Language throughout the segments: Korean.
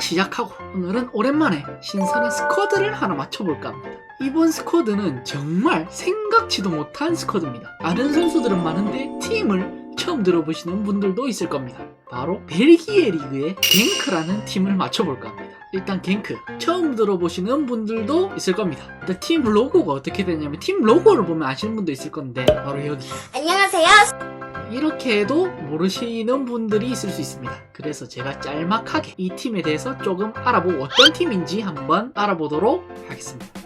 시작하고 오늘은 오랜만에 신선한 스쿼드를 하나 맞춰볼까 합니다. 이번 스쿼드는 정말 생각지도 못한 스쿼드입니다. 아는 선수들은 많은데 팀을 처음 들어보시는 분들도 있을 겁니다. 바로 벨기에 리그의 갱크라는 팀을 맞춰볼까 합니다. 일단 갱크 처음 들어보시는 분들도 있을 겁니다. 일단 팀 로고가 어떻게 되냐면 팀 로고를 보면 아시는 분도 있을 건데 바로 여기 안녕하세요. 이렇게 해도 모르시는 분들이 있을 수 있습니다. 그래서 제가 짤막하게 이 팀에 대해서 조금 알아보고 어떤 팀인지 한번 알아보도록 하겠습니다.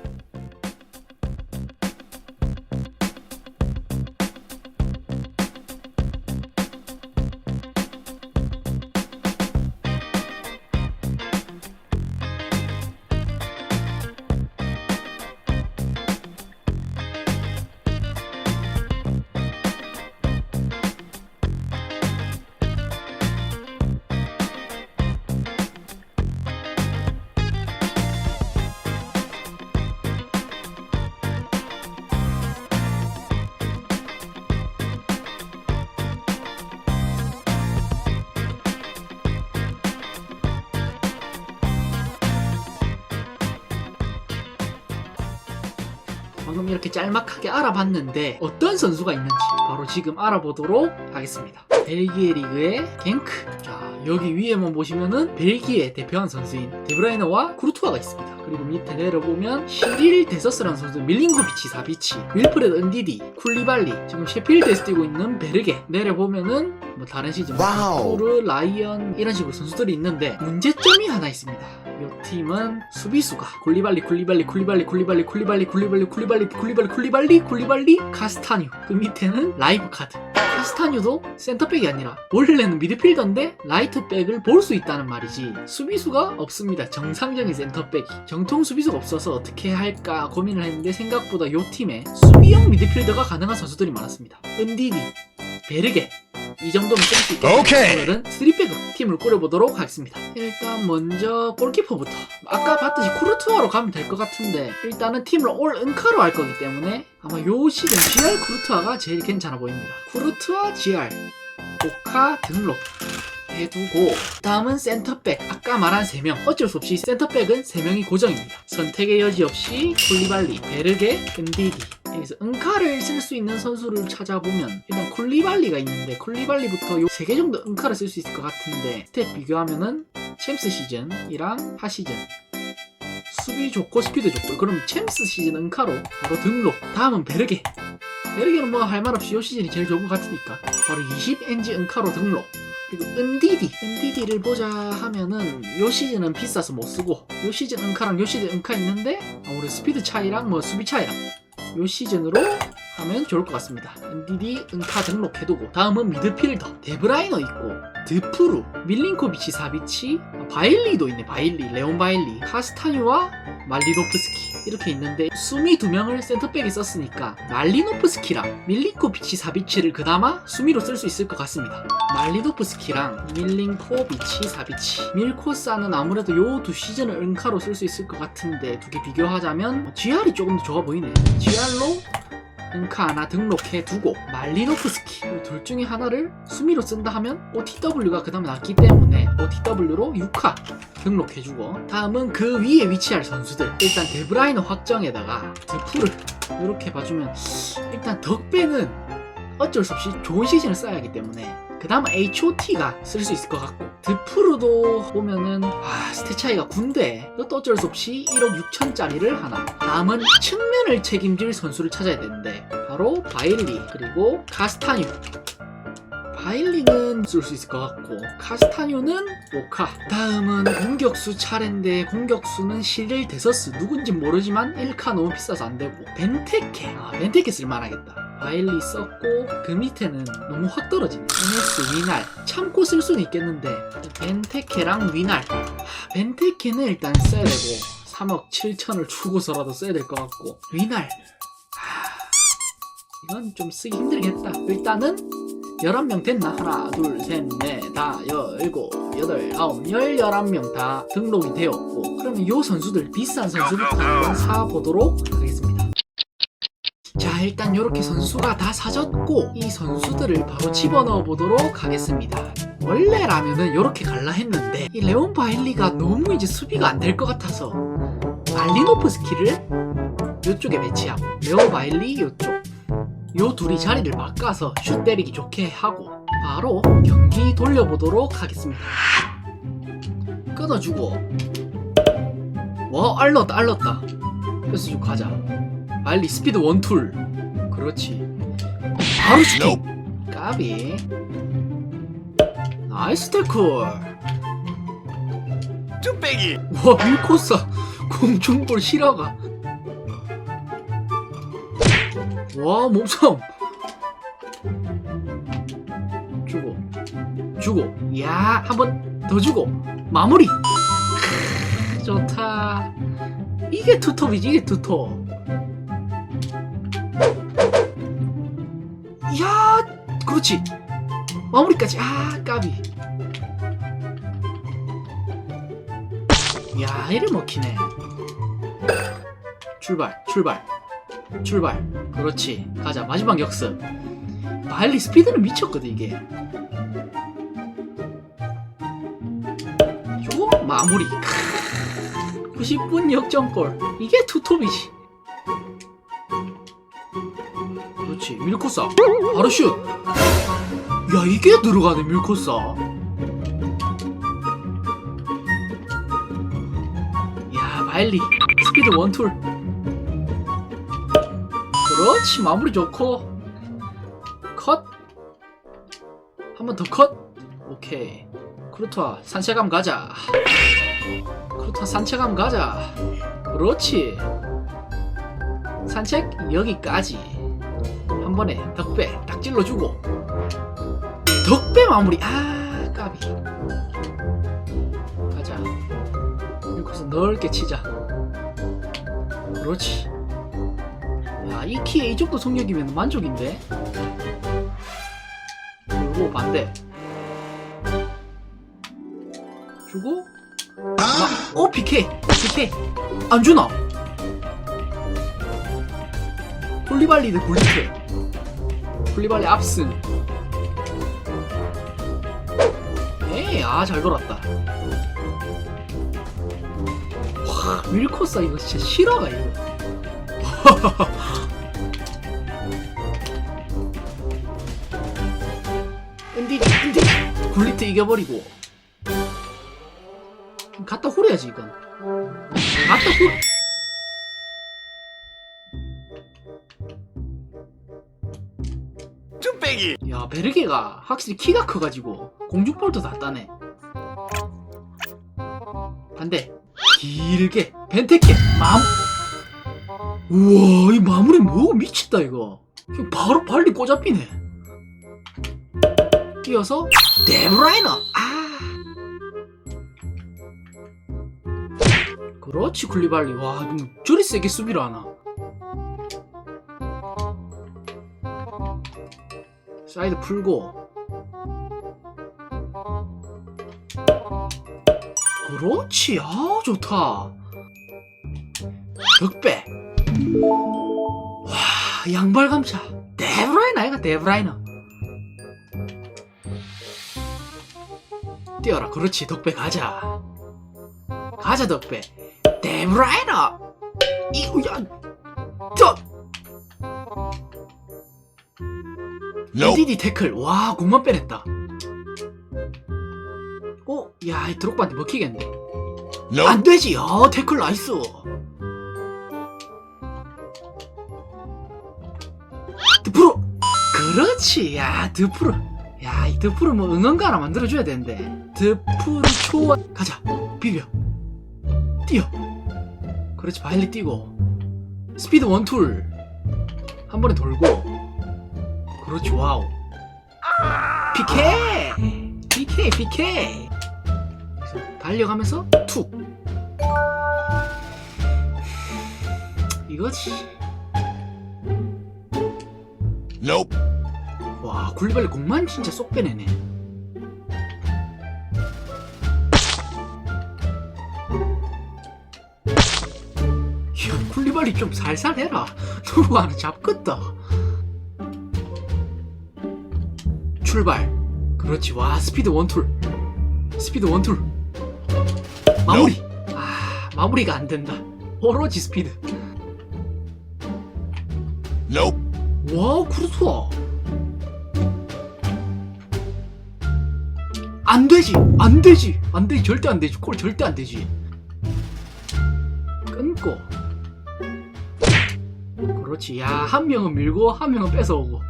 방금 이렇게 짤막하게 알아봤는데 어떤 선수가 있는지 바로 지금 알아보도록 하겠습니다. 벨기에 리그의 갱크. 자, 여기 위에만 보시면은 벨기에 대표한 선수인 데브라이너와 쿠르투아가 있습니다. 그리고 밑에 내려보면 시릴 데서스라는 선수, 밀링코비치, 사비치, 윌프레드 은디디, 쿨리발리, 지금 셰필드에서 뛰고 있는 베르게. 내려보면은 뭐 다른 시즌. 토르, 라이언 이런 식으로 선수들이 있는데 문제점이 하나 있습니다. 이 팀은 수비수가 쿨리발리, 쿨리발리, 쿨리발리, 쿨리발리, 쿨리발리, 쿨리발리, 쿨리발리, 쿨리발리, 쿨리발리, 쿨리발리, 카스타뉴. 그 밑에는 라이브 카드. 카스타뉴도 센터백이 아니라 원래는 미드필더인데 라이트백을 볼 수 있다는 말이지 수비수가 없습니다. 정상적인 센터백이 정통 수비수가 없어서 어떻게 할까 고민을 했는데 생각보다 이 팀에 수비형 미드필더가 가능한 선수들이 많았습니다. 은디디, 베르게 이 정도면 있겠다. 오케이. 오늘은 3백 팀을 꾸려보도록 하겠습니다. 일단 먼저 골키퍼부터 아까 봤듯이 쿠르투아로 가면 될 것 같은데 일단은 팀을 올 은카로 할 거기 때문에 아마 요 시즌 GR 쿠르투아가 제일 괜찮아 보입니다. 쿠르투아 GR 오카 등록 해두고 다음은 센터백. 아까 말한 3명. 어쩔 수 없이 센터백은 3명이 고정입니다. 선택의 여지 없이 쿨리발리, 베르게, 은디디. 여기서 은카를 쓸 수 있는 선수를 찾아보면 일단 쿨리발리가 있는데 쿨리발리부터 요 3개 정도 은카를 쓸 수 있을 것 같은데 스탯 비교하면은 챔스 시즌이랑 하 시즌. 수비 좋고 스피드 좋고. 그럼 챔스 시즌 은카로 바로 등록. 다음은 베르게. 베르게는 뭐 할 말 없이 요 시즌이 제일 좋은 것 같으니까. 바로 20NG 은카로 등록. 그리고 은디디. 은디디를 보자 하면은 요 시즌은 비싸서 못 쓰고 요 시즌 은카랑 요 시즌 은카 있는데 아무래도 스피드 차이랑 뭐 수비 차이랑 요 시즌으로 하면 좋을 것 같습니다. 은디디 은카 등록해두고 다음은 미드필더 데브라이너 있고 드프루 밀린코비치 사비치 바일리도 있네 바일리 레온 바일리 카스타뉴와 말리노프스키 이렇게 있는데 수미 두 명을 센터백에 썼으니까 말리노프스키랑 밀린코비치 사비치를 그나마 수미로 쓸 수 있을 것 같습니다. 말리노프스키랑 밀린코비치 사비치 밀코사는 아무래도 요 두 시즌을 은카로 쓸 수 있을 것 같은데 두 개 비교하자면 GR이 조금 더 좋아 보이네 GR로 은카 하나 등록해 두고 말리노프스키. 이둘 중에 하나를 수미로 쓴다 하면 OTW가 그 다음에 낫기 때문에 OTW로 6카 등록해주고 다음은 그 위에 위치할 선수들. 일단 데브라이너 확정에다가 드프를 이렇게 봐주면 일단 덕배는 어쩔 수 없이 좋은 시즌을 써야 하기 때문에 그 다음 HOT가 쓸 수 있을 것 같고 드프르도 보면은 아 스탯 차이가 군데. 이것도 어쩔 수 없이 1억 6천짜리를 하나. 다음은 측면을 책임질 선수를 찾아야 되는데 바로 바일리 그리고 카스타뉴 바일리는 쓸수 있을 것 같고 카스타뉴는 오카. 다음은 공격수 차례인데 공격수는 실릴 데서스. 누군지 모르지만 1카 너무 비싸서 안 되고. 벤테케. 아 벤테케 쓸만하겠다. 바일리 썼고 그 밑에는 너무 확 떨어지네. NS 위날. 참고 쓸 수는 있겠는데 벤테케랑 위날. 아, 벤테케는 일단 써야 되고 3억 7천을 주고서라도 써야 될 것 같고. 위날. 아, 이건 좀 쓰기 힘들겠다. 일단은 11명 됐나? 하나, 둘, 셋, 넷, 다, 여, 일곱, 여덟, 아홉, 열, 열한 명 다 등록이 되었고 그러면 요 선수들 비싼 선수부터 한번 사보도록 하겠습니다. 자 일단 이렇게 선수가 다 사졌고 이 선수들을 바로 집어넣어 보도록 하겠습니다. 원래라면은 이렇게 갈라 했는데 이 레온 바일리가 너무 이제 수비가 안 될 것 같아서 말리노프 스킬을 이쪽에 배치하고 레오 바일리 이쪽 요 둘이 자리를 바꿔서 슛 때리기 좋게 하고 바로 경기 돌려보도록 하겠습니다. 끊어주고. 와 알렀다 알렀다. 뺏어주고 가자. 바일리 스피드 원툴 그렇지. 바로 슈팅. 까비. 나이스 태클. 뚝배기. 와 밀코사 공중볼 실화가 와 몸싸움. 주고 주고. 야 한 번 더 주고. 마무리. 크으, 좋다. 이게 투톱이지 이게 투톱. 야 그렇지. 마무리까지. 아 까비. 야 이를 먹히네. 출발 출발 출발. 그렇지. 가자. 마지막 역습. 바일리 스피드는 미쳤거든 이게. 요 마무리. 크으, 90분 역전골. 이게 투톱이지. 그렇지. 밀코사. 바로 슛야 이게 들어가네 밀코사. 야 바일리. 스피드 원툴 그렇지 마무리 좋고. 컷. 한 번 더 컷. 오케이. 크루토아 산책함 가자. 크루토아 산책함 가자. 그렇지. 산책 여기까지. 한 번에 덕배 딱 찔러주고. 덕배 마무리. 아 까비. 가자. 이곳서 넓게 치자. 그렇지. 야, 이 키에 이 정도 속력이면 만족인데? 그리고 반대. 주고, 막, 어, PK! PK! 안 주나? 폴리발리 대 굴리트. 폴리발리 압승. 에이, 아, 잘 돌았다. 와, 밀코사 이거 진짜 실화가 이거. 은디리 은디리 굴리트 이겨버리고. 갖다 후려야지 이건. 갖다 후 뚝배기. 야 베르게가 확실히 키가 커가지고 공중볼도 다 따네. 반대. 길게 벤테케 맘 우와 이 마무리 뭐 미쳤다 이거. 이거 바로 발리 꼬잡히네 뛰어서 데브라이너 아. 그렇지 굴리발리. 와 음, 저리 세게 수비를 하나. 사이드 풀고. 그렇지. 아 좋다. 덕배. 와 양발 감차 데브라이너 아이가 데브라이너 뛰어라 그렇지 덕배 가자 가자 덕배 데브라이너 이야 저 디디 태클 와 공만 빼냈다 어? 야, 이 드록바한테 먹히겠네. 안 되지. 어, 태클 나이스. 드프로. 그렇지. 야, 드프로. 야, 이 드프로 뭐 응원가 하나 만들어줘야 되는데. 드프로 초와. 가자. 비벼. 뛰어. 그렇지. 바일리 뛰고. 스피드 원툴. 한 번에 돌고. 그렇지. 와우. PK! PK, PK! 달려가면서 툭! 이거지. Nope. 와, 굴리발리 공만 진짜 쏙 빼내네. 야, 굴리발리 좀 살살 해라. 누구 하나 잡겠다. 출발. 그렇지 와 스피드 원툴 스피드 원툴 마무리 아 마무리가 안 된다 오로지 스피드 Nope. 와 쿠르투 안 되지 안 되지 안 되지 절대 안 되지 콜 절대 안 되지. 끊고. 그렇지 야 한 명은 밀고 한 명은 뺏어오고.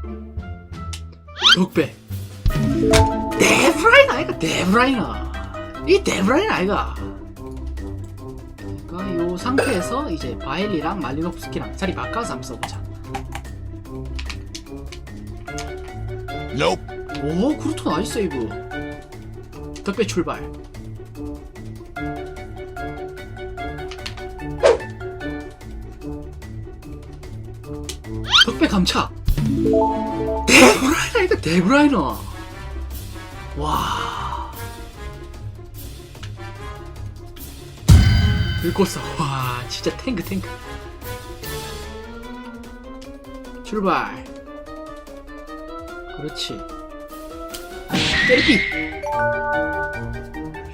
덕배 데브라인 아이가 데브라이너 이 데브라인 아이가. 그러니까 요 상태에서 이제 바일리랑 말리노프스키랑 자리 바꿔서 한번 써보자. Nope. 오 그루토 나이스 세이브 덕배 출발. 덕배 감차. 데브라이너니까 데브라이너. 와. 들꽃사 와 진짜 탱크 탱크. 출발. 그렇지 때리기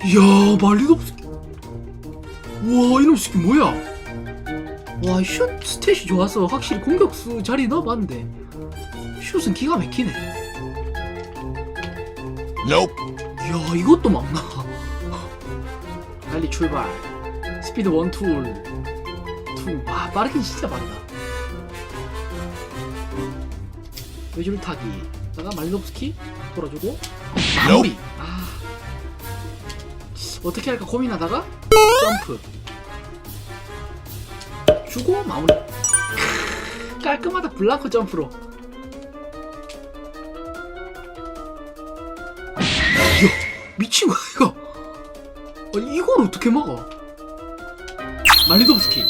이야 말리도 없어. 와 이놈 새끼 뭐야? 와 슛 스탯이 좋아서 확실히 공격수 자리 넣어봤는데 슛은 기가 막히네. Nope. 이야 이것도 막나? 빨리 출발. 스피드 원 툴 툴 와 빠르긴 진짜 빠르다. 외줄 타기. 다가 말리노프스키 돌아주고 마무리. 아. 어떻게 할까 고민하다가? 점프. 주고 마무리. 크, 깔끔하다 블랑코 점프로. 이야 미친 거야 이거. 아니 이걸 어떻게 막아? 말리도브스키.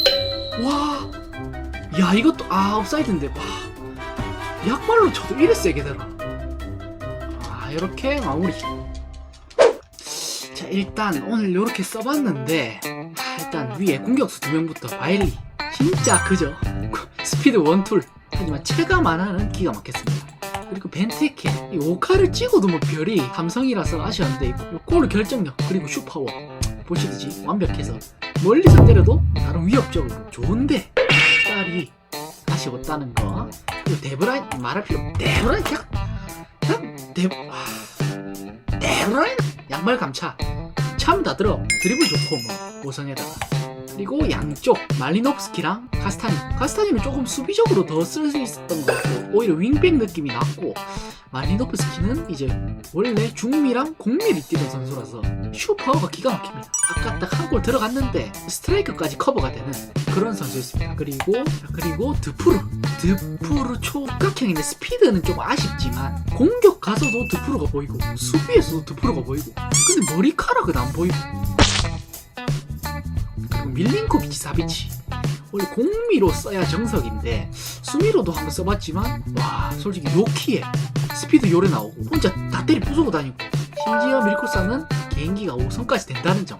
와 야 이것도 아 업사이드인데 와. 약발로 쳐도 이래 세게 되나 아 이렇게? 마무리. 자 일단 오늘 이렇게 써봤는데 아, 일단 위에 공격수 두 명부터 바일리. 진짜 그죠? 스피드 원툴. 하지만 체감 안 하는 기가 막혔습니다. 그리고 벤테케. 이 오카를 찍어도 뭐 별이 삼성이라서 아쉬웠는데 이 골 결정력 그리고 슈파워. 보시듯이 완벽해서 멀리서 때려도 나름 위협적으로 좋은데 딸이 아쉬웠다는 거. 그리고 데브라인 말할 필요 없 데브라인 그냥 그냥 데 아, 데브라인 양말 감차. 참 다 들어. 드리블 좋고 뭐 모성에다가 그리고 양쪽 말리노프스키랑 카스타니 카스타니는 조금 수비적으로 더 쓸 수 있었던 것 같고 오히려 윙백 느낌이 났고 말리노프스키는 이제 원래 중미랑 공미를 뛰던 선수라서 슈퍼가 기가 막힙니다. 아까 딱 한 골 들어갔는데 스트라이크까지 커버가 되는 그런 선수였습니다. 그리고 그리고 드푸르 드푸르 초각형인데 스피드는 좀 아쉽지만 공격 가서도 드푸르가 보이고 수비에서도 드푸르가 보이고 근데 머리카락은 안 보이고 밀린코비치 사비치. 원래 공미로 써야 정석인데 수미로도 한번 써봤지만 와 솔직히 요 키에 스피드 요래 나오고 혼자 다 때리 부수고 다니고 심지어 밀코사는 개인기가 5성까지 된다는 점.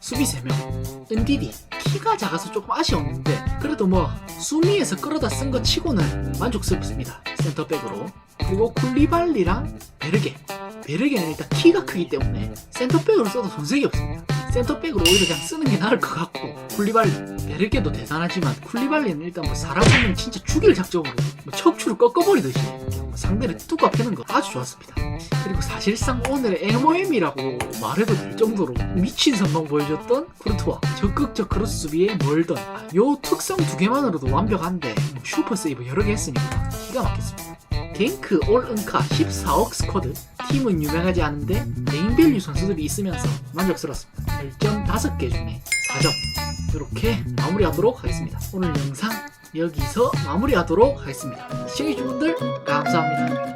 수비 3명 은디디 키가 작아서 조금 아쉬웠는데 그래도 뭐 수미에서 끌어다 쓴 거 치고는 만족스럽습니다 센터백으로. 그리고 쿨리발리랑 베르게. 베르게는 일단 키가 크기 때문에 센터백으로 써도 손색이 없습니다 센터백으로 오히려 그냥 쓰는 게 나을 것 같고 쿨리발리 베르게도 대단하지만 쿨리발리는 일단 뭐 사람 한명 진짜 죽일 작정으로 뭐 척추를 꺾어버리듯이 뭐 상대를 뚜까 패는 거 아주 좋았습니다. 그리고 사실상 오늘의 MOM이라고 말해도 될 정도로 미친 선방 보여줬던 쿠르투아 적극적 크로스 수비에 몰던 아, 요 특성 두 개만으로도 완벽한데 뭐 슈퍼 세이브 여러 개 했으니까 기가 막혔습니다. 갱크 올 은카 14억 스쿼드 팀은 유명하지 않은데 네임밸류 선수들이 있으면서 만족스럽습니다. 별점 5개 중에 4점 이렇게 마무리하도록 하겠습니다. 오늘 영상 여기서 마무리하도록 하겠습니다. 시청해주신 분들 감사합니다